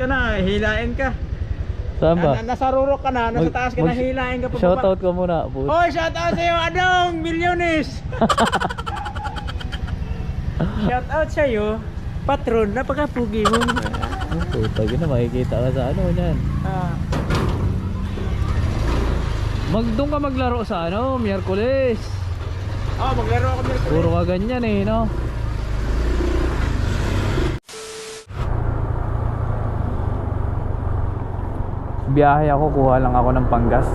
ka na, hilain ka. Saan ba? Na, nasa rurok ka na, nasa taas ka na, hilain ka pa Shoutout ko muna. boss. Hoy, shout out sa iyo, Adong, milyones. shout out sa iyo, patron, napakapugi mo. Oh, puta yun na makikita ka sa ano yan. Ah, Mag doon ka maglaro sa ano, Miyerkules. oh, maglaro ako Mercury. Puro ka ganyan eh, no? Biyahe ako, kuha lang ako ng panggas.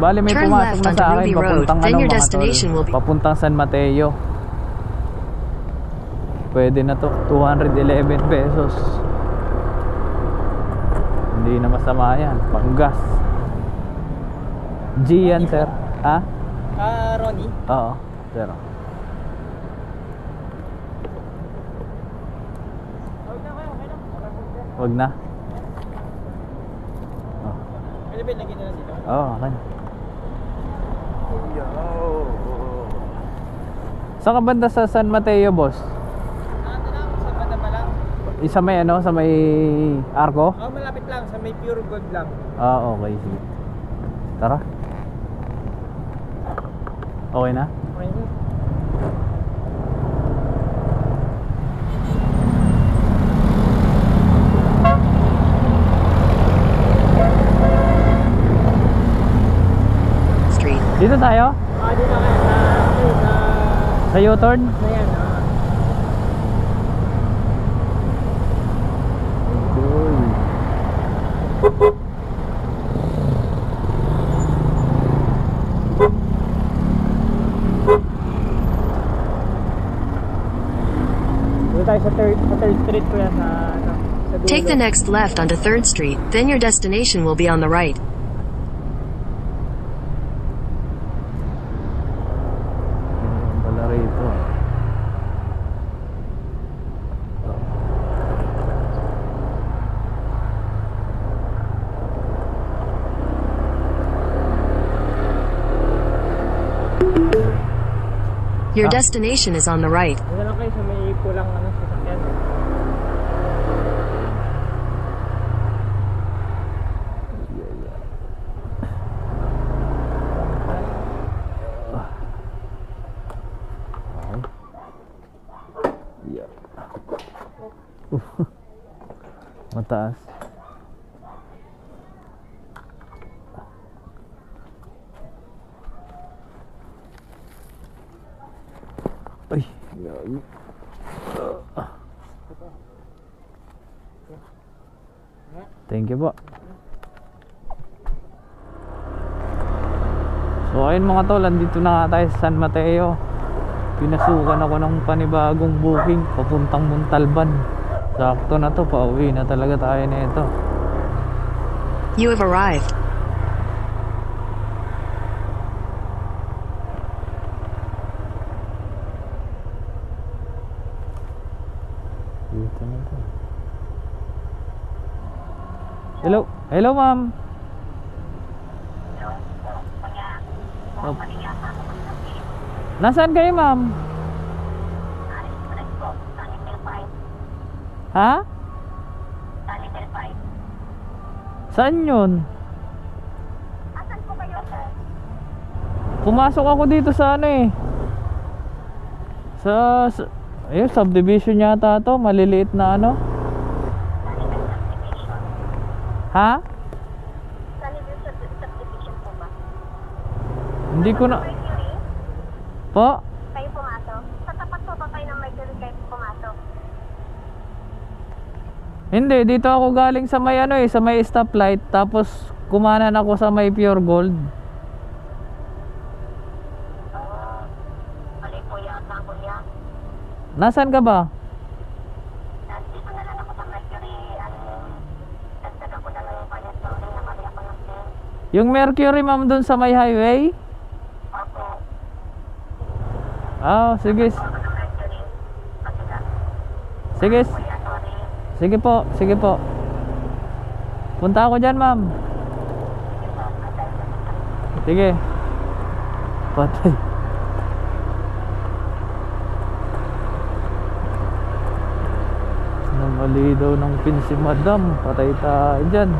Bali may Turn pumasok na sa akin papuntang ano mga tol, papuntang San Mateo. Pwede na to, 211 pesos. Hindi na masama yan, panggas. G yan sir, ha? Ah, Ronnie. Oo, sir. Wag na. Oh. Ba ilagay na lang dito? Oo, oh, okay. Saan ka banda sa San Mateo, boss? Ano lang, sa banda pa lang. Isa may ano, sa may arko? Oh, malapit lang, sa may pure gold lang. Ah, okay, sige. Tara. Okay na? Okay na. Street. Dito tayo? Ah, dito kayo sa, ano, sa, Sa U-turn? sa yan, ah. Dito tayo sa third, sa third street ko yan, sa, ano, sa dulo. Take the next left onto 3rd Street, then your destination will be on the right. Your Ah. destination is on the right. Dito lang kayo sa may pulang ano, sasakyan. Yeah. Mataas. Ay, gago. Ah. Thank you po. So ayun mga tol, andito na tayo sa San Mateo. Pinasukan ako ng panibagong booking papuntang Montalban. Sakto na to, pauwi na talaga tayo nito. You have arrived. Dito na to. Hello, hello ma'am. Oh. Nasaan kayo ma'am? Ha? Saan yun? Pumasok ako dito sa ano eh. Sa, sa ayun, subdivision yata to, maliliit na ano. Ha? Sunnyville sub- subdivision po ba? Hindi ko na po. kayo pumasok? Sa tapat po ba kayo ng Mercury kayo pumasok? Hindi, dito ako galing sa may ano eh, sa may stoplight tapos kumanan ako sa may pure gold. Mali po yata ko yan. Nasaan ka ba? Nandito na lang ako sa Mercury. Ano, na lang yung ako ng Mercury ma'am dun sa may highway? Opo, Ah, sige. ako Mercury. Sige. kuya, sorry. Sige po, sige po. Punta ako dyan ma'am. Sige. Patay. Ano ba Mali daw ng pin si madam. Patay tayo dyan.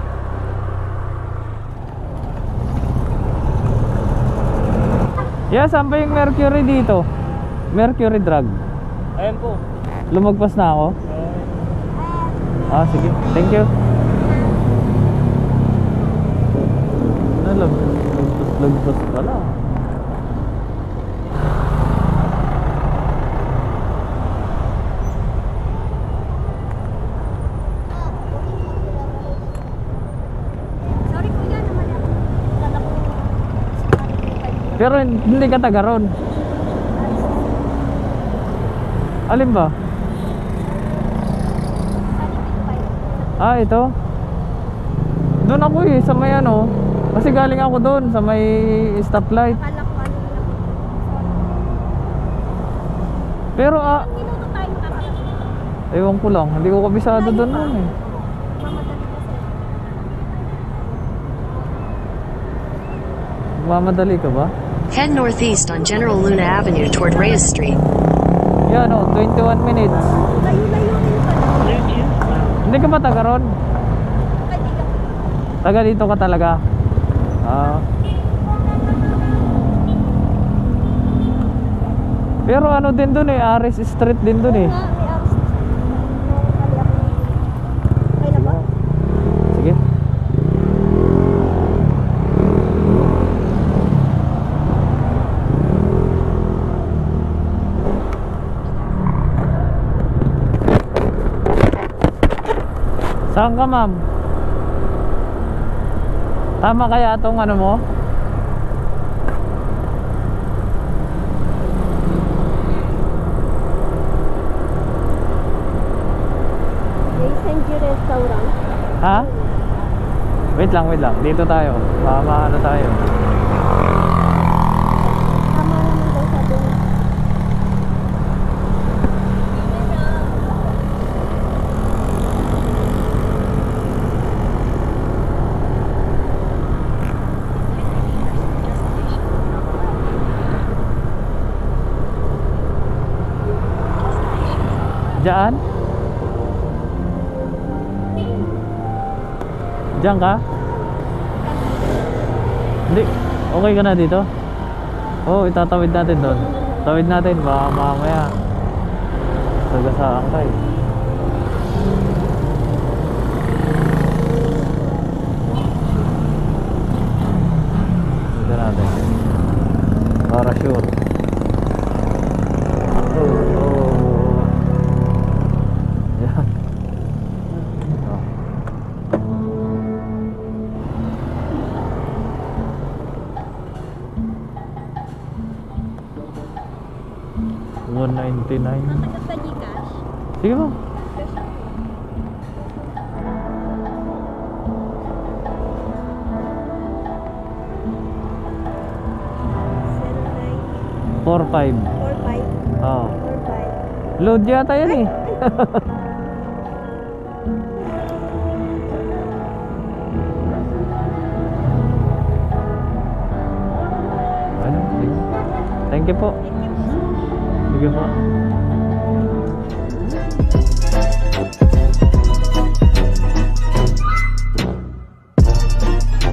Yeah, saan ba yung Mercury dito? Mercury drug. Ayan po. Lumagpas na ako. Ah, sige. Thank you. Ano, lagpas, lagpas pala. Sorry kuya naman ako. Kala ko. Pero hindi ka taga ron. Alin ba? Ah, ito? Doon ako eh, sa may ano. Kasi galing ako doon, sa may stoplight. Ano. Pero ah, ewan ko lang, hindi ko kabisado doon nun eh. Mamadali kasi. Mamadali ka ba? Head northeast on General Luna Avenue toward Reyes Street. Yan o, 21 minutes. Hindi ka ba taga ron? Taga dito ka talaga? Ah. Pero ano din doon eh, Aris Street din doon eh. Nga, may aras. Mali ako. Okay na ba? Sige. Saan ka ma'am? Tama kaya itong ano mo? Senji Restaurant. Ha? Wait lang, wait lang. Dito tayo. Mama, ano tayo? Tama naman daw sabi niya. Diyan? Diyan ka? Hindi. Okay ka na dito? Oo, oh, itatawid natin doon. Tawid natin, baka mamaya. Sagasaan ka eh. 99. Sige ba? Four five. Four five. Oh. Four five. Load yata yan eh. Ano? Thank you po. Thank you. Sige po.